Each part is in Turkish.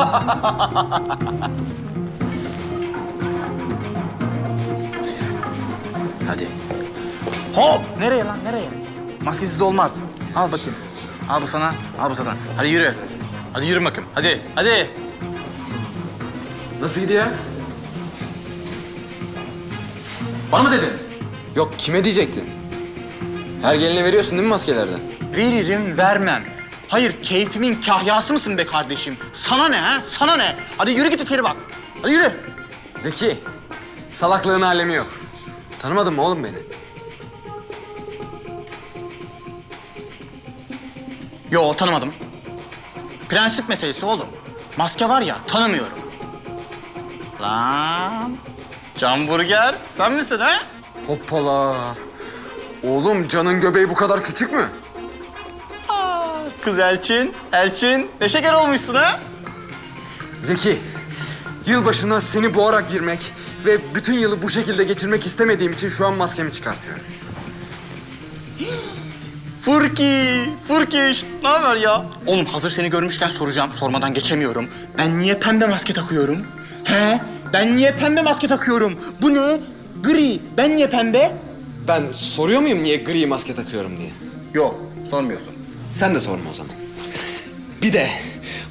Hadi. Hop! Nereye lan, nereye? Maskesiz olmaz. Al bakayım. Al bu sana, al bu sana. Hadi yürü. Hadi yürü bakayım. Hadi, hadi. Nasıl gidiyor? Bana mı dedin? Yok kime diyecektin? Her geline veriyorsun değil mi maskelerden? Veririm, vermem. Hayır, keyfimin kahyası mısın be kardeşim? Sana ne ha? Sana ne? Hadi yürü git içeri bak. Hadi yürü. Zeki, salaklığın alemi yok. Tanımadın mı oğlum beni? Yo, tanımadım. Prensip meselesi oğlum. Maske var ya, tanımıyorum. Lan. Camburger, sen misin ha? Hoppala. Oğlum canın göbeği bu kadar küçük mü? Kız Elçin, Elçin. Ne şeker olmuşsun ha? Zeki, yılbaşına seni boğarak girmek ve bütün yılı bu şekilde geçirmek istemediğim için şu an maskemi çıkartıyorum. Furki, Furkiş. Ne haber ya? Oğlum hazır seni görmüşken soracağım. Sormadan geçemiyorum. Ben niye pembe maske takıyorum? He? Ben niye pembe maske takıyorum? Bu ne? Gri. Ben niye pembe? Ben soruyor muyum niye gri maske takıyorum diye? Yok, sormuyorsun. Sen de sorma o zaman. Bir de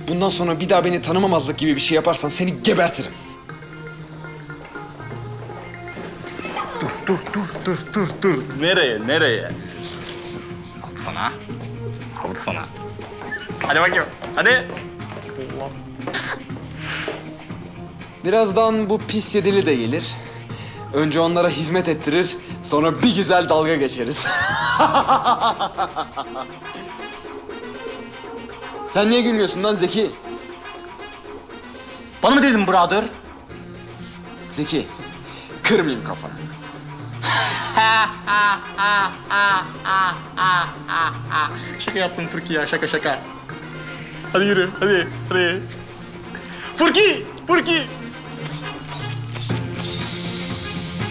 bundan sonra bir daha beni tanımamazlık gibi bir şey yaparsan seni gebertirim. Dur, dur, dur, dur, dur, dur. Nereye, nereye? Al sana. Al sana. Hadi bakayım, hadi. Birazdan bu pis yedili de gelir. Önce onlara hizmet ettirir, sonra bir güzel dalga geçeriz. Sen niye gülmüyorsun lan Zeki? Bana mı dedin brother? Zeki, kırmayayım kafanı. Şaka yaptım Furki ya, şaka şaka. Hadi yürü, hadi, hadi. Furki, Furki.